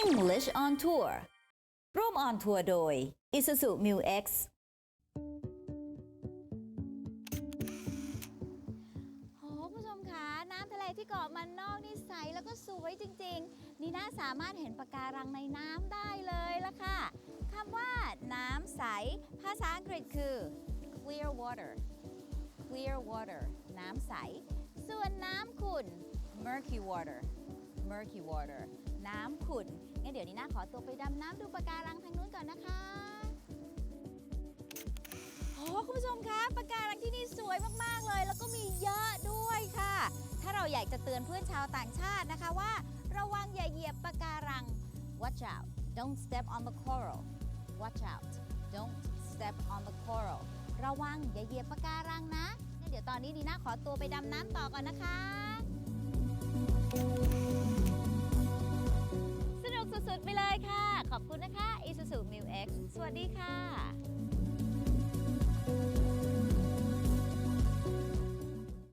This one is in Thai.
English on Tour ร่วมออนทัวร์โดย Isuzu Mu X โหคุณผู้ชมคะน้ำทะเลที่เกาะมันนอกนี่ใสแล้วก็สวยจริงๆ นี่น่าสามารถเห็นปะการังในน้ำได้เลยละค่ะคำว่าน้ำใส ภาษาอังกฤษคือ clear water clear water น้ำใส ส่วนน้ำขุ่น murky water murky water น้ำขุ่นงั้นเดี๋ยวนี้น่าขอตัวไปดำน้ำดูปะการังทางนู้นก่อนนะคะโอ้คุณผู้ชมคะปะการังที่นี่สวยมากๆเลย แล้วก็มีเยอะด้วยค่ะ ถ้าเราอยากจะเตือนเพื่อนชาวต่างชาตินะคะว่า ระวังอย่าเหยียบปะการัง watch out don't step on the coral watch out don't step on the coral ระวังอย่าเหยียบปะการังนะงั้นเดี๋ยวตอนนี้ดีน่าขอตัวไปดำน้ำต่อก่อนนะคะ เลยค่ะ ขอบคุณนะคะ Isuzu Mu X สวัสดีค่ะ